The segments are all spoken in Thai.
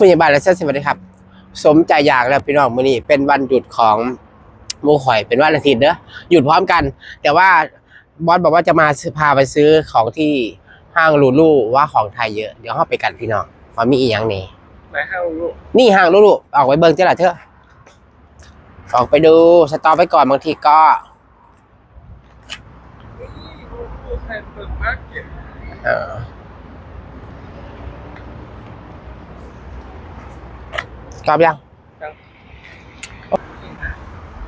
ผู้ใหญ่บ้านและเส้นสวัสดีครับ สมใจอยากแล้วพี่น้องมื้อนี้เป็นวันหยุดของหมูข่อยเป็นวันอาทิตย์เด้อหยุดพร้อมกัน แต่ว่าบอสบอกว่าจะมาซื้อพาไปซื้อของที่ห้างลูลูว่าของไทยเยอะ เดี๋ยวเข้าไปกันพี่น้องว่ามีอีกอย่างนี่ไปห้าลูกนี่ห้างลูลูออกไปเบิ่งเจ้าละเถอะออกไปดูสต็อปไปก่อนบางทีก็ใครเปิดมากเก็บเออ ชอบยัง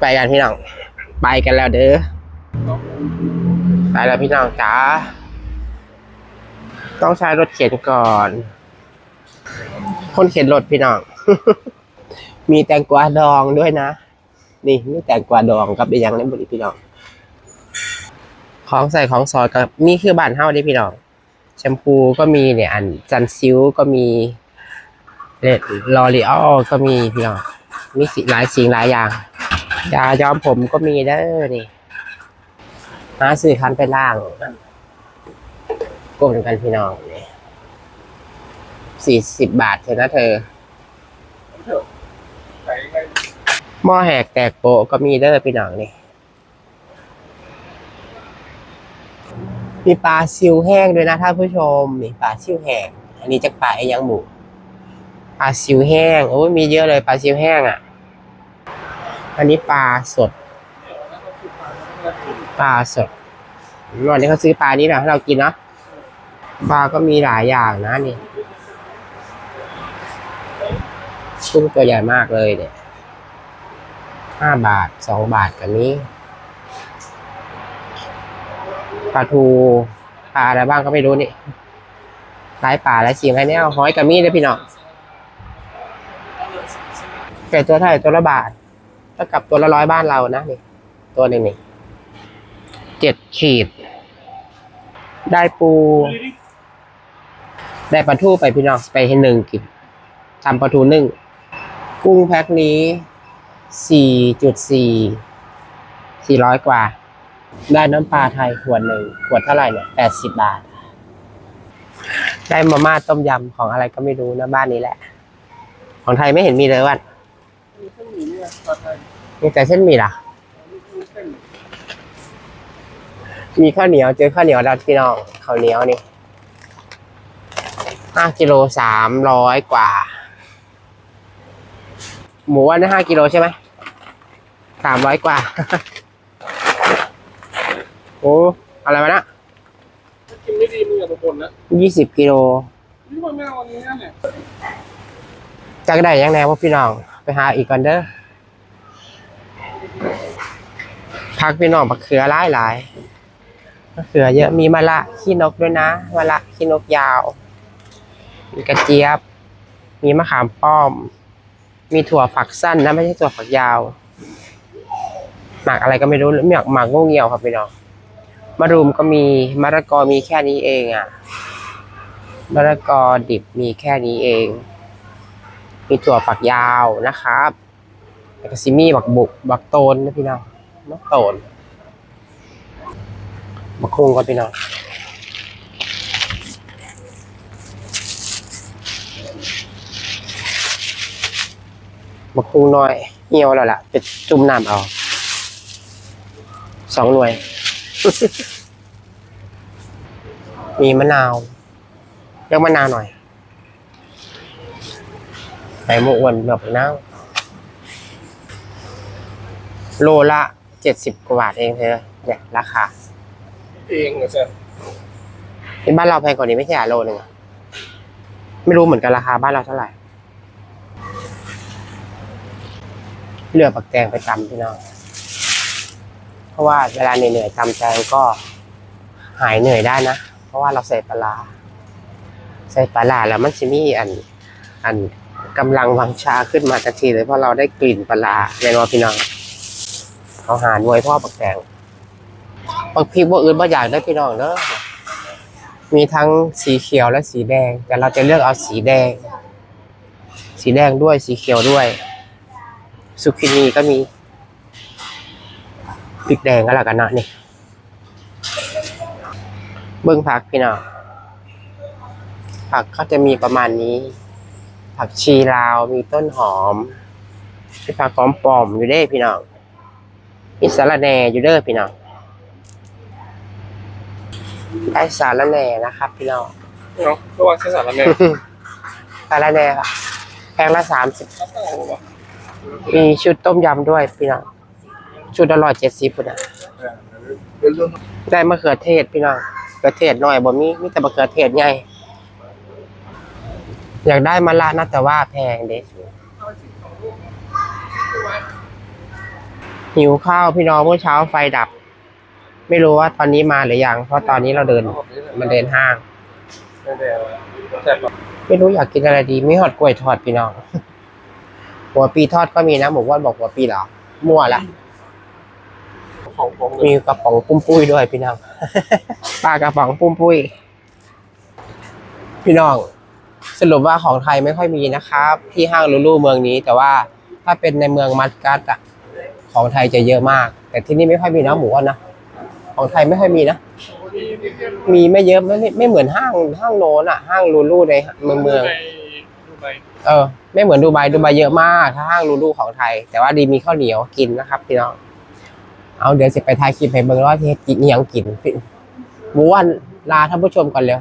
ไปกันพี่น้อง ไปกันแล้วเด้อไปแล้วพี่น้องจ๋าต้องใช้รถเข็นก่อน คนเข็นรถพี่น้อง มีแตงกวาดองด้วยนะ นี่มีแตงกวาดองกับอีกอย่างในบริพี่น้อง ของใส่ของซอยกับมีคือบ้านเฮาเด้พี่น้อง แชมพูก็มีเนี่ยอันจันซิลก็มี เลดลอรีออลก็มีพี่น้องมีสิหลายสิ่งหลายอย่างยาย้อมผมก็มีเด้อนี่หาซื้อคันไปล่างกลมกันพี่น้องนี่สี่สิบบาทเถอนะเธอหม้อแหกแตกโปะก็มีเด้อพี่น้องนี่มีปลาซิวแห้งด้วยนะท่านผู้ชมนี่ปลาซิวแห้ง อันนี้จากปลาไอ้ยังหมู ลาซิวแห้งโอ้ยมีเยอะเลยปลาซิวแห้งอะ อันนี้ปลาสด ปลาสดวันนี้เขาซื้อปลานี้แหละให้เรากินเนาะปลาก็มีหลายอย่างนะนี่กุ้งตัวใหญ่มากเลยเนี่ยห้าบาทสองบาทกับนี้ปลาทูปลาอะไรบ้างก็ไม่รู้นี่หลายปลาหลายสิ่งหลายแนวหอยกับมีด้วยพี่น้อง ไก่ตัวเท่าไหร่ตัวละบาทเท่ากับตัวละร้อยบ้านเรานะนี่ ตัวหนึ่งนี่เจ็ดขีด ได้ปู ได้ปลาทูไปพี่น้องไปให้หนึ่งกินทำปลาทูนึ่ง กุ้งแพ็คนี้สี่จุดสี่สี่ร้อยกว่า ได้น้ำปลาไทยขวดหนึ่งขวดเท่าไหร่เนี่ยแปดสิบบาท ได้มาม่าต้มยำของอะไรก็ไม่รู้นะบ้านนี้แหละ ของไทยไม่เห็นมีเลยว่ะมีเส้น มี่เนี่ยปลาไทยมีแต่เส้นหมี่ล่ะมีเส้นมีข้าวเหนียวเจอข้าวเหนียวแล้วพี่น้องข้าวเหนียวนี่ห้ากิโลสามร้อยกว่า หมูอันนี้ห้ากิโลใช่ไหมสามร้อยกว่า โอ้อะไรวะนะกินไม่ดีมึงอย่าไปคนนะยี่สิบกิโลนี่มันไม่เอาอันนี้นะเนี่ยจากได้ยังแนวพวกพี่น้อง ไปหาอีกก่อนเด้อพักพี่น้องผักเขือหลายหลายมะเขือเยอะมีมะละขี้นกด้วยนะมะละขี้นกยาว มีกระเจี๊ยบ มีมะขามป้อม มีถั่วฝักสั้นนะไม่ใช่ถั่วฝักยาว หมักอะไรก็ไม่รู้หมักหมักโง่เงียวครับพี่น้องมะรุมก็มีมะละกอมีแค่นี้เองอะมะละกอดิบมีแค่นี้เอง มีถั่วฝักยาวนะครับแล้วก็ซิมี่บักบุกบักโตนนะพี่น้องบักโตนบักคุงก็พี่น้องบักคุงน้อยเหี่ยวแล้วล่ะไปจุ่มน้ำเอาสองหน่วย มีมะนาวเลือกมะนาวหน่อย ไข่หมูอ้วนแบบน้าวโลละเจ็ดสิบกว่าบาทเองเธอเนี่ยราคา เองเหรอเจ้าที่บ้านเราแพงกว่านี้ไม่ใช่เหรอโลหนึ่งอะไม่รู้เหมือนกันราคาบ้านเราเท่าไหร่เลือกปักแตงไปตำพี่น้อง เพราะว่าเวลาเหนื่อยๆตำแตงก็หายเหนื่อยได้นะ เพราะว่าเราใส่ปลาร้าใส่ปลาร้าแล้วมันจะมีอัน อัน กำลังวังชาขึ้นมาทันทีเลยเพราะเราได้กลิ่นปลาร้าในนอพี่น้องเอาหารว้พ่อปักแตงปักพริกว่าอื่นบ่อยากได้พี่น้องเนอะมีทั้งสีเขียวและสีแดง แต่เราจะเลือกเอาสีแดง สีแดงด้วยสีเขียวด้วยสุกินีก็มีพริกแดงก็แล้วกันเนาะนี่เบิ้องผักพี่น้องผักเขาจะมีประมาณนี้ ผักผักชีลาวมีต้นหอมมีผักหอมปลอมอยู่เด้พี่น้องมีสาระแหน่อยู่เด้อพี่น้องได้สาระแหน่นะครับ พี่น้องเนาะระวังใช้สารแน่สาระแหน่ครับแพงละสามสิบครับโอ้โหมีชุดต้มยำด้วยพี่น้องชุดอร่อยเจ็ดสิบปุ่นนะได้มะเขือเทศพี่น้องมะเขือเทศน้อยบ่มีมีแต่มะเขือเทศใหญ่ อยากได้มะละนะแต่ว่าแพงเด็หิวข้าวพี่น้องเมื่อเช้าไฟดับ ไม่รู้ว่าตอนนี้มาหรือยัง เพราะตอนนี้เราเดินมันเดินห้าง ไม่รู้อยากกินอะไรดีไม่หอดกล้วยทอดพี่น้อง หัวปีทอดก็มีนะหมูว่านบอกหัวปีเหรอมั่วละมีกระป๋องปุ้มปุ้ยด้วยพี่น้องปลากระป๋องปุ้มปุ้ยพี่น้อง สรุปว่าของไทยไม่ค่อยมีนะครับ ที่ห้างลูลูเมืองนี้ แต่ว่าถ้าเป็นในเมืองมัสกัตอะของไทยจะเยอะมาก แต่ที่นี่ไม่ค่อยมีนะหมูว่านนะของไทยไม่ค่อยมีนะ มีไม่เยอะไม่ไม่เหมือนห้างห้างโน้นอะห้างลูลูในเมืองเมืองในดูไบเออ ไม่เหมือนดูไบดูไบเยอะมากถ้าห้างรูดูของไทย แต่ว่าดีมีข้าวเหนียวกินนะครับพี่น้องเอาเดี๋ยวจะไปถ่ายคลิปให้เบิ่งว่าที่เฮ็ดกินอิหยังกินพี่หมูวันลาท่านผู้ชมก่อนเร็ว